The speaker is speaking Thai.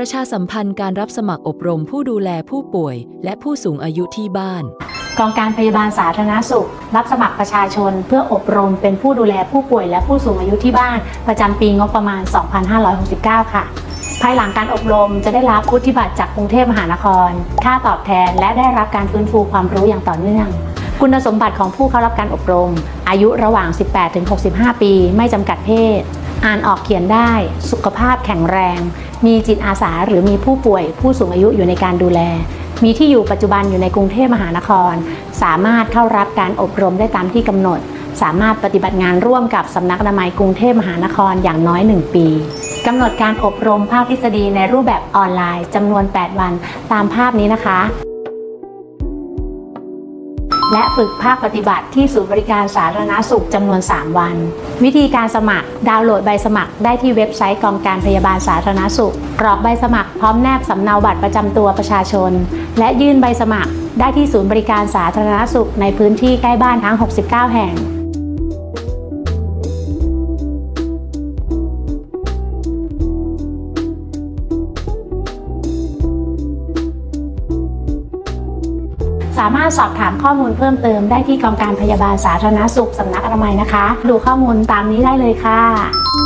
ประชาสัมพันธ์การรับสมัครอบรมผู้ดูแลผู้ป่วย และผู้สูงอายุที่บ้าน กองการพยาบาลสาธารณสุข รับสมัครประชาชนเพื่ออบรมเป็นผู้ดูแลผู้ป่วยและผู้สูงอายุที่บ้าน ประจำปีงบประมาณ 2569 ค่ะ ภายหลังการอบรมจะได้รับวุฒิบัตรจากกรุงเทพมหานคร ค่าตอบแทนและได้รับการฟื้นฟูความรู้อย่างต่อเนื่องคุณสมบัติของผู้เข้ารับการอบรม อายุระหว่าง 18-65 ปี ไม่จำกัดเพศ อ่านออกเขียนได้ สุขภาพแข็งแรง มีจิตอาสาหรือมีผู้ป่วย ผู้สูงอายุอยู่ในการดูแล มีที่อยู่ปัจจุบันอยู่ในกรุงเทพมหานคร สามารถเข้ารับการอบรมได้ตามที่กำหนด สามารถปฏิบัติงานร่วมกับสำนักอนามัยกรุงเทพมหานครอย่างน้อย 1 ปีกำหนดการอบรมภาคทฤษฎีในรูปแบบออนไลน์จำนวน 8 วันตามภาพนี้นะคะ และฝึกภาคปฏิบัติที่ศูนย์บริการสาธารณสุขจำนวน 3 วัน วิธีการสมัครดาวน์โหลดใบสมัครได้ที่เว็บไซต์กองการพยาบาลสาธารณสุข กรอกใบสมัครพร้อมแนบสำเนาบัตรประจำตัวประชาชน และยื่นใบสมัครได้ที่ศูนย์บริการสาธารณสุขในพื้นที่ใกล้บ้านทั้ง 69 แห่ง สามารถสอบถามข้อมูลเพิ่มเติมได้ที่กองการพยาบาลสาธารณสุขสำนักอนามัยนะคะ ดูข้อมูลตามนี้ได้เลยค่ะ